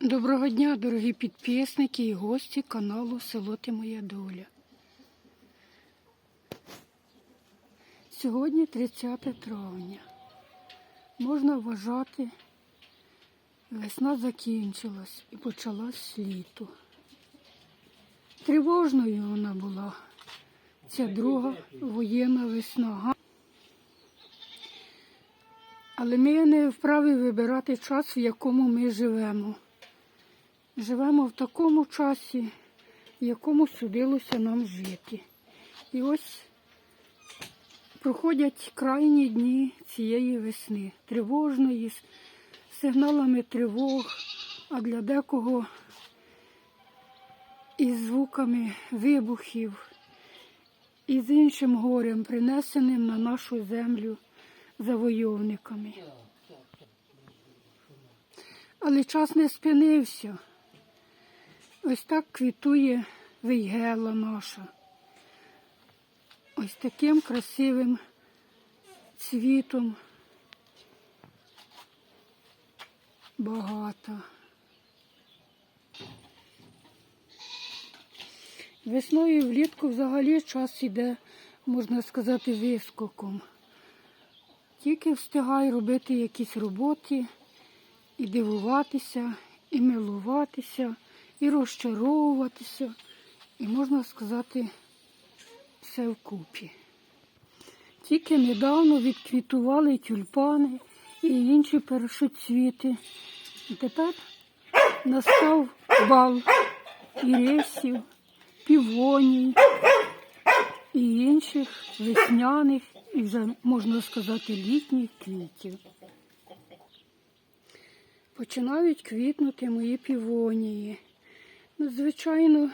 Доброго дня, дорогі підписники і гості каналу Село Ти Моя Доля. Сьогодні 30 травня. Можна вважати, весна закінчилась і почалась літо. Тривожною вона була. Ця друга воєнна весна. Але ми не вправі вибирати час, в якому ми живемо. Живемо в такому часі, в якому судилося нам жити. І ось проходять крайні дні цієї весни, тривожної, з сигналами тривог, а для декого із звуками вибухів, і з іншим горем, принесеним на нашу землю завойовниками. Але час не спинився. Ось так квітує вейгела наша. Ось таким красивим цвітом багато. Весною і влітку взагалі час іде, можна сказати, вискоком. Тільки встигай робити якісь роботи і дивуватися, і милуватися, і розчаровуватися, і можна сказати, все вкупі. Тільки недавно відквітували тюльпани і інші першоцвіти. І тепер настав бал ірисів, півоній і інших весняних і вже можна сказати літніх квітів. Починають квітнути мої півонії. Ну, звичайно,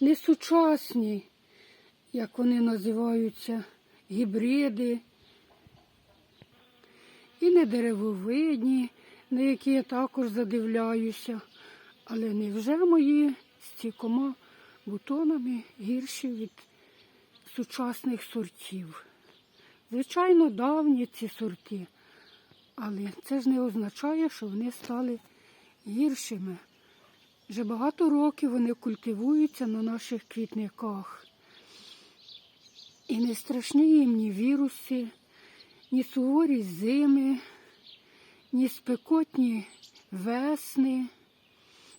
не сучасні, як вони називаються, гібриди, і не деревовидні, на які я також задивляюся. Але невже мої з цількома бутонами гірші від сучасних сортів? Звичайно, давні ці сорти, але це ж не означає, що вони стали гіршими. Вже багато років вони культивуються на наших квітниках. І не страшні їм ні віруси, ні суворі зими, ні спекотні весни,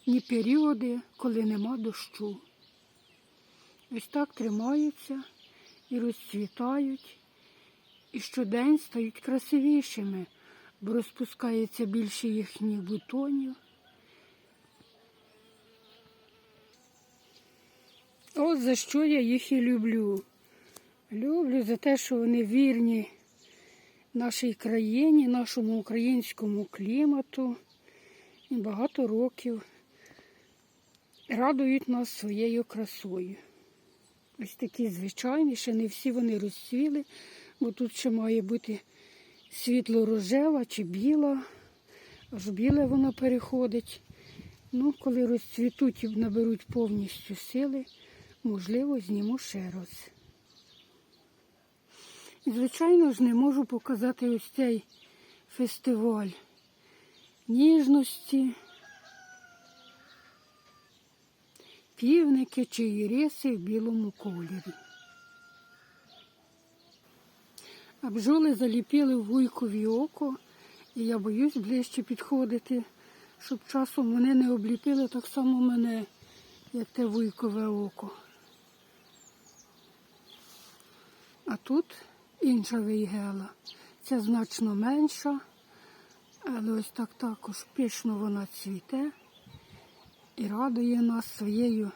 ні періоди, коли нема дощу. Ось так тримаються і розцвітають, і щодень стають красивішими, бо розпускається більше їхніх бутонів. От за що я їх і люблю. Люблю за те, що вони вірні нашій країні, нашому українському клімату. І багато років радують нас своєю красою. Ось такі звичайні, ще не всі вони розцвіли, бо тут ще має бути світло-рожева чи біла, аж біле воно переходить. Ну, коли розцвітуть і наберуть повністю сили, можливо, зніму ще раз. І, звичайно ж, не можу показати ось цей фестиваль ніжності, півники чи іриси в білому кольорі. А бджоли заліпили вуйкові око, і я боюсь ближче підходити, щоб часом вони не обліпили так само мене, як те вуйкове око. А тут інша вейгела. Це значно менша, але ось так також пишно вона цвіте і радує нас своєю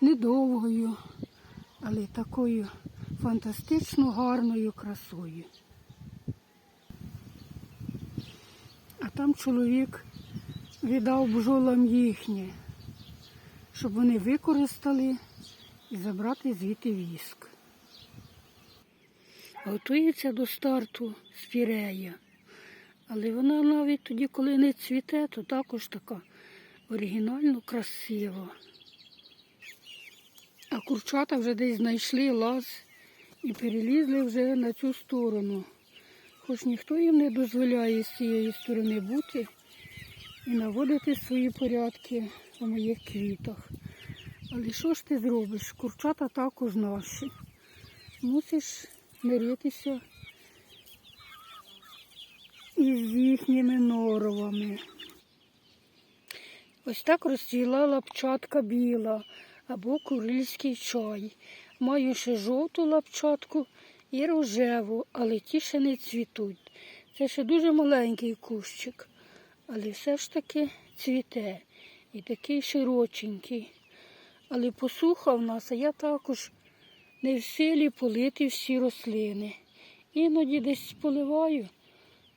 недовгою, але такою фантастично гарною красою. А там чоловік віддав бджолам їхнє, щоб вони використали і забрати звідти віск. Готується до старту спірея. Але вона навіть тоді, коли не цвіте, то також така оригінально красива. А курчата вже десь знайшли лаз і перелізли вже на цю сторону. Хоч ніхто їм не дозволяє з цієї сторони бути, і наводити свої порядки у моїх квітах. Але що ж ти зробиш? Курчата також наші. Мусиш миритися із їхніми норовами. Ось так розцвіла лапчатка біла або курильський чай. Маю ще жовту лапчатку і рожеву, але ті ще не цвітуть. Це ще дуже маленький кущик, але все ж таки цвіте. І такий широченький. Але посуха в нас, а я також не в силі полити всі рослини. Іноді десь поливаю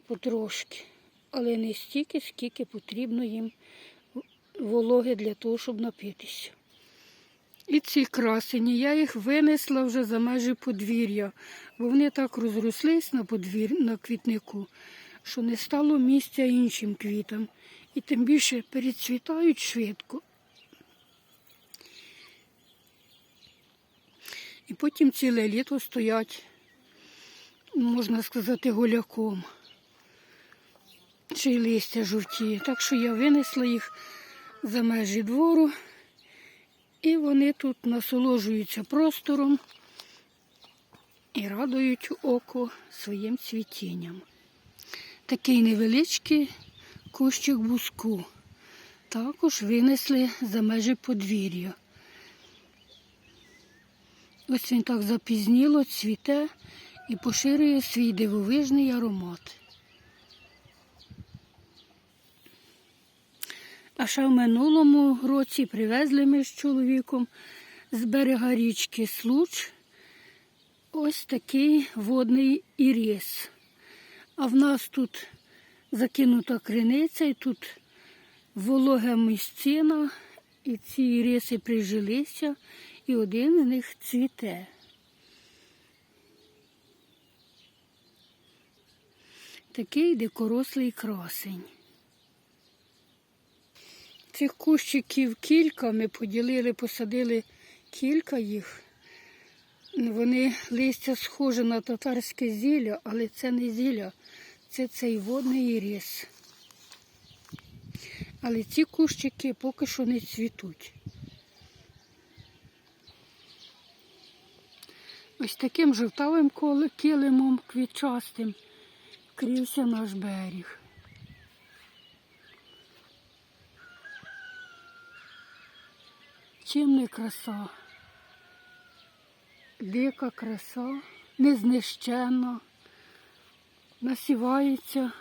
потрошки, але не стільки, скільки потрібно їм вологи для того, щоб напитися. І ці красені, я їх винесла вже за межі подвір'я, бо вони так розрослись на подвір... на квітнику, що не стало місця іншим квітам. І тим більше перецвітають швидко. І потім ціле літо стоять, можна сказати, голяком. Ще й листя жовтіє. Так що я винесла їх за межі двору. І вони тут насолоджуються простором і радують око своїм цвітінням. Такий невеличкий кущик буску також винесли за межі подвір'я. Ось він так запізніло цвіте і поширює свій дивовижний аромат. А ще в минулому році привезли ми з чоловіком з берега річки Случ ось такий водний ірис. А в нас тут закинута криниця, і тут волога місцина, і ці іриси прижилися, і один з них цвіте. Такий дикорослий красень. Цих кущиків кілька, ми поділили, посадили кілька їх. Вони листя схоже на татарське зілля, але це не зілля, це цей водний ірис. Але ці кущики поки що не цвітуть. Ось таким жовтавим килимом квітчастим вкрився наш берег. Чим не краса? Дика краса, незнищенна, насівається,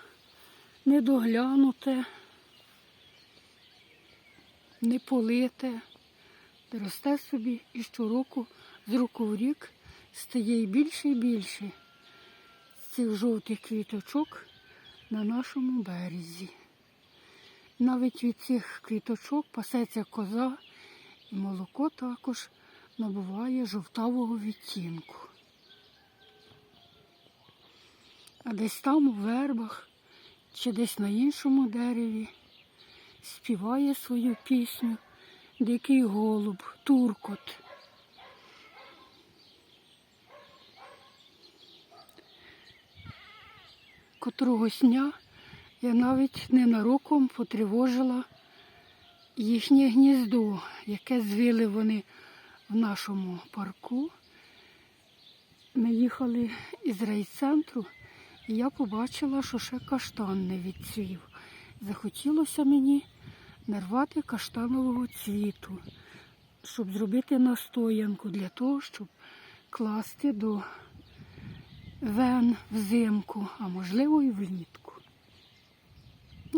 недоглянуте, не полите, росте собі і щороку з року в рік стає і більше і більше цих жовтих квіточок на нашому березі. Навіть від цих квіточок пасеться коза. І молоко також набуває жовтавого відтінку. А десь там у вербах чи десь на іншому дереві співає свою пісню Дикий голуб, туркот. Котрогось дня я навіть ненароком потривожила їхнє гніздо, яке звили вони в нашому парку. Ми їхали із райцентру, і я побачила, що ще каштан не відцвів. Захотілося мені нарвати каштанового цвіту, щоб зробити настоянку для того, щоб класти до вен взимку, а можливо і влітку.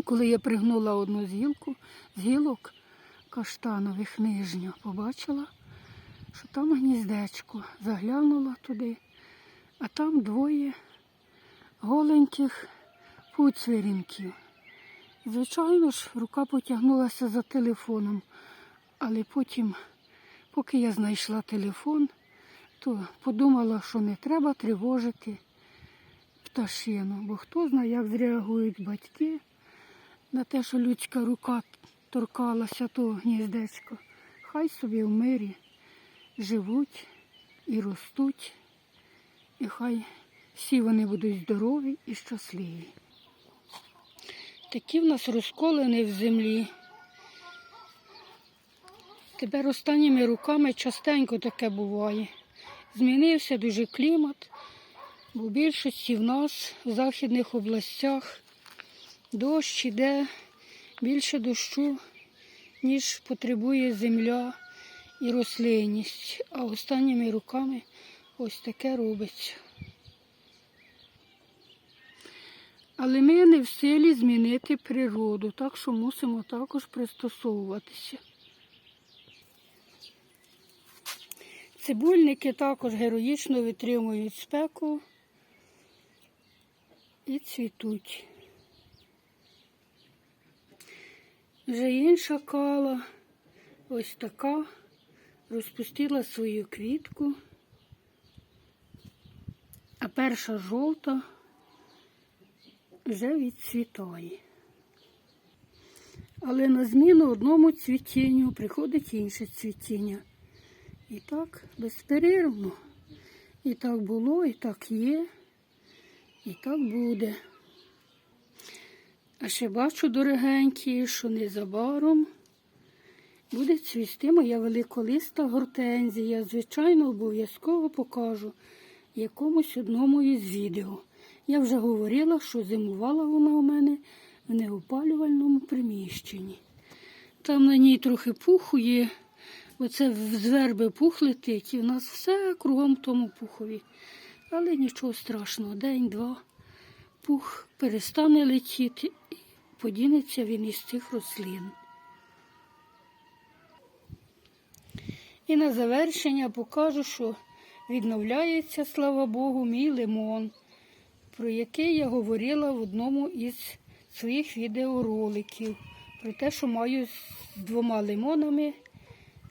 Коли я пригнула одну з з гілок каштанових нижню, побачила, що там гніздечко, заглянула туди, а там двоє голеньких пуцвірінків. Звичайно ж, рука потягнулася за телефоном, але потім, поки я знайшла телефон, то подумала, що не треба тривожити пташину, бо хто знає, як зреагують батьки на те, що людська рука торкалася того гніздечка. Хай собі в мирі живуть і ростуть, і хай всі вони будуть здорові і щасливі. Такі в нас розколини в землі. Тепер останніми руками частенько таке буває. Змінився дуже клімат, бо в більшості в нас в західних областях дощ іде більше дощу, ніж потребує земля і рослинність. А останніми руками ось таке робиться. Але ми не в силі змінити природу, так що мусимо також пристосовуватися. Цибульники також героїчно витримують спеку і цвітуть. Вже інша кала, ось така, розпустила свою квітку, а перша жовта вже відцвітає. Але на зміну одному цвітінню приходить інше цвітіння. І так безперервно. І так було, і так є, і так буде. А ще бачу, дорогенькі, що незабаром буде цвісти моя великолиста гортензія. Звичайно, обов'язково покажу якомусь одному із відео. Я вже говорила, що зимувала вона у мене в неопалювальному приміщенні. Там на ній трохи пуху є. Оце з верби пух летить, і в нас все кругом в тому пухові. Але нічого страшного, день-два пух перестане летіти і подінеться він із цих рослин. І на завершення покажу, що відновляється, слава Богу, мій лимон, про який я говорила в одному із своїх відеороликів. Про те, що маю з двома лимонами.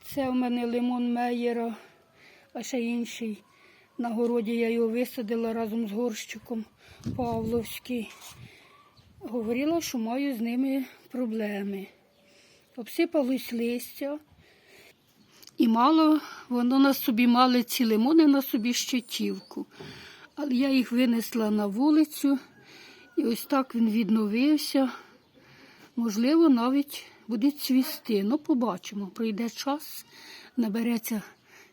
Це в мене лимон Меєра, а ще інший. На городі я його висадила разом з горщиком Павловський. Говорила, що маю з ними проблеми. Обсипалось листя. І мало, воно на собі мали ці лимони на собі щитівку. Але я їх винесла на вулицю, і ось так він відновився. Можливо, навіть буде цвісти. Ну, побачимо, пройде час, набереться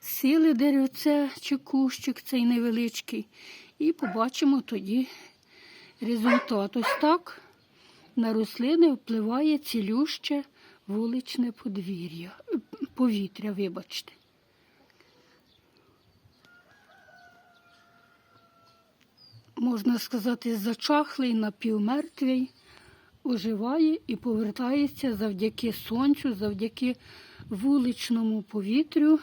сили деревце чи кущик цей невеличкий. І побачимо тоді результат. Ось так на рослини впливає цілюще вуличне подвір'я, повітря, вибачте. Можна сказати, зачахлий, напівмертвий оживає і повертається завдяки сонцю, завдяки вуличному повітрю,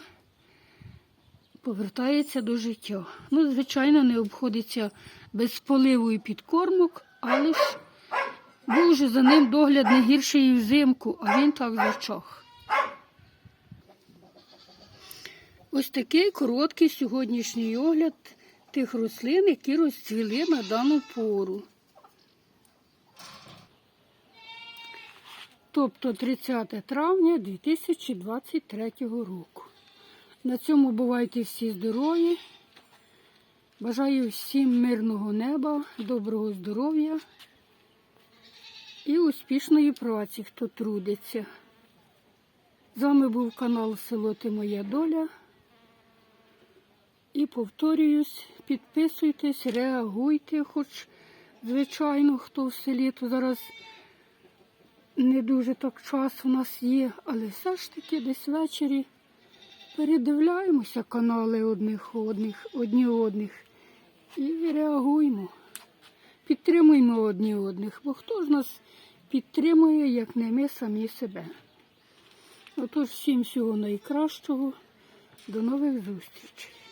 повертається до життя. Ну, звичайно, не обходиться без поливу і підкормок, але ж був вже за ним догляд не гірший і взимку, а він так зачах. Ось такий короткий сьогоднішній огляд тих рослин, які розцвіли на дану пору. Тобто 30 травня 2023 року. На цьому бувайте всі здорові. Бажаю всім мирного неба, доброго здоров'я і успішної праці, хто трудиться. З вами був канал Село Ти Моя Доля. І повторююсь, підписуйтесь, реагуйте, хоч, звичайно, хто в селі, то зараз не дуже так час у нас є, але все ж таки десь ввечері передивляємося канали одних одних, одні одних і реагуємо. Підтримуємо одні одних, бо хто ж нас підтримує, як не ми самі себе. Отож, всім всього найкращого. До нових зустрічей.